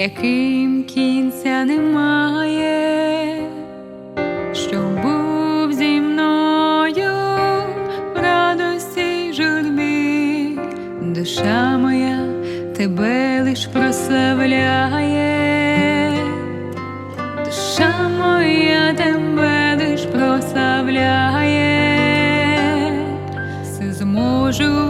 яким кінця немає, що був зі мною в радості й журбі, душа моя тебе лиш прославляє, душа моя тебе лиш прославляє, все зможу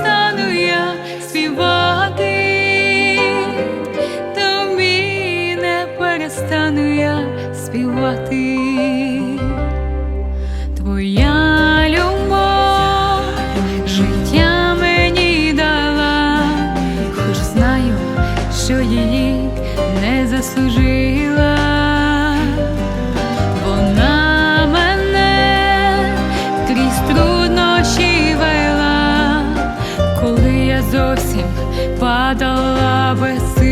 перестану я співати, тобі не перестану я співати. Твоя зовсім падала без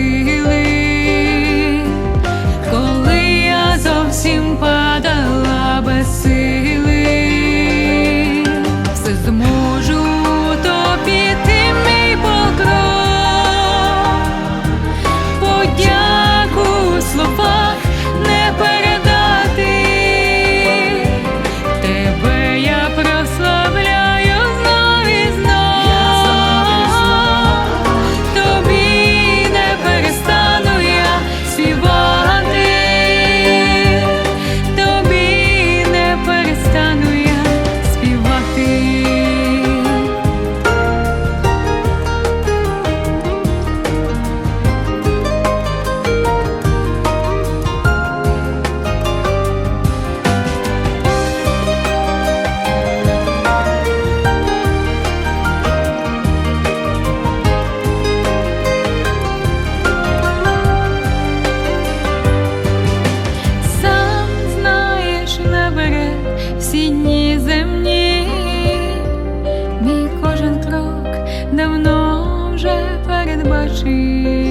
бачив.